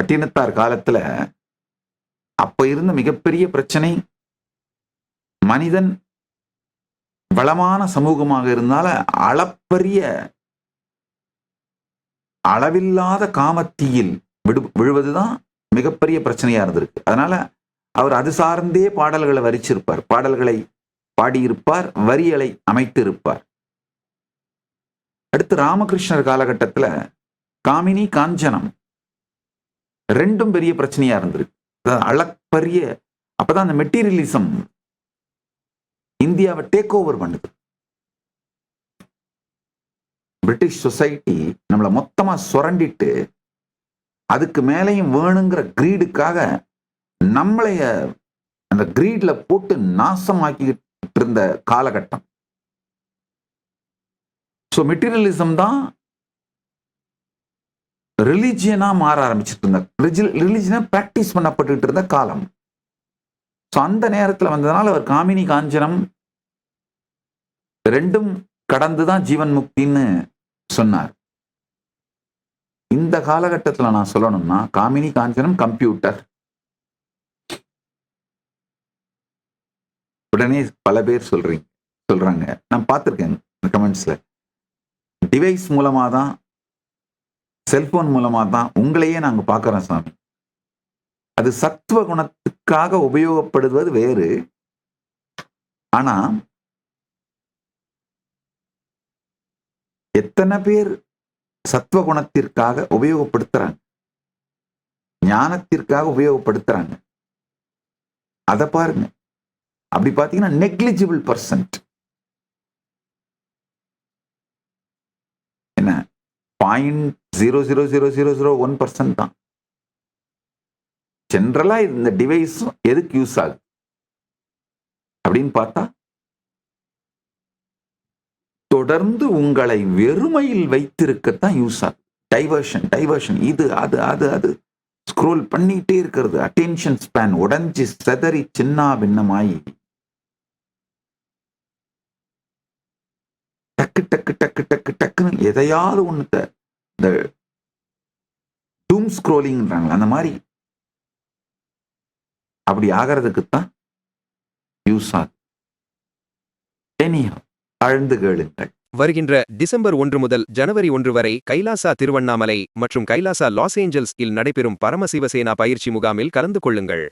பட்டினத்தார் காலத்துல அப்ப இருந்த மிகப்பெரிய பிரச்சனை மனிதன் வளமான சமூகமாக இருந்தால அளப்பரிய அளவில்லாத காமத்தீயில் விடு விழுவதுதான் மிகப்பெரிய பிரச்சனையா இருந்திருக்கு. அதனால அவர் அது சார்ந்தே பாடல்களை வரிச்சிருப்பார். பாடல்களை பாடியிருப்பார் வரிகளை அமைத்திருப்பார். அடுத்து ராமகிருஷ்ணர் காலகட்டத்துல காமினி காஞ்சனம். ரெண்டும் பெரிய பிரச்சனையா இருந்திருக்கு. அளப்பரிய அப்பதான் அந்த மெட்டீரியலிசம் இந்தியாவை டேக் ஓவர் பண்ணுது. பிரிட்டிஷ் சொசைட்டி நம்மளை மொத்தமா சுரண்டிட்டு அதுக்கு மேலையும் வேணுங்கிற கிரீடுக்காக நம்மளைய அந்த கிரீட்ல போட்டு நாசமாக்கிட்டு இருந்த காலகட்டம். ஸோ மெட்டீரியலிசம் தான் ரிலீஜியனாக மாற ஆரம்பிச்சிட்டு இருந்த ரிலிஜியனா ப்ராக்டிஸ் பண்ணப்பட்டுட்டு இருந்த காலம். ஸோ அந்த நேரத்தில் வந்ததுனால அவர் காமினி காஞ்சனம் ரெண்டும் கடந்து தான் ஜீவன் முக்தின்னு சொன்னார். இந்த காலகட்டத்தில் நான் சொல்லணும்னா காமினி காஞ்சனம் கம்ப்யூட்டர் உடனே பல பேர் சொல்றீங்க சொல்றாங்க. நான் பார்த்துருக்கேன் கமெண்ட்ஸ்ல டிவைஸ் மூலமாக தான் செல்போன் மூலமா தான் உங்களையே நாங்க பார்க்குறோம் சாமி. அது சத்துவ குணத்துக்காக உபயோகப்படுவது வேறு. ஆனா எத்தனை பேர் சத்துவ குணத்திற்காக உபயோகப்படுத்துறாங்க? ஞானத்திற்காக உபயோகப்படுத்துறாங்க? அதை பாருங்க. அப்படி பார்த்தீங்கன்னா நெக்லிஜிபிள் பர்சன்ட் என்ன? Point zero zero zero zero zero one percent தான். ஜென்ரலா இந்த டிவைஸ் எதுக்கு யூஸ் ஆகுது? அப்படின்னு பார்த்தா தொடர்ந்து உங்களை வெறுமையில் வைத்திருக்கத்தான் யூஸ் ஆகுது. டைவர்ஷன் டைவர்ஷன் இது அது அது அது. ஸ்க்ரோல் பண்ணிட்டே இருக்கிறது. அட்டென்ஷன் ஸ்பேன் உடஞ்சி செதறி சின்ன பின்னமாயி டக்கு டக்கு டக்கு டக்கு டக்குன்னு எதையாவது ஒன்றுத்த இந்த டூம் ஸ்க்ரோலிங்ன்றாங்க அந்த மாதிரி. அப்படி ஆகிறதுக்கு தான் யூஸ் ஆகுது Anyhow, ஆழ்ந்து கேளுங்கள். வருகின்ற டிசம்பர் ஒன்று முதல் ஜனவரி ஒன்று வரை கைலாசா திருவண்ணாமலை மற்றும் கைலாசா லாஸ் ஏஞ்சல்ஸ் இல் நடைபெறும் பரமசிவசேனா பயிற்சி முகாமில் கலந்து கொள்ளுங்கள்.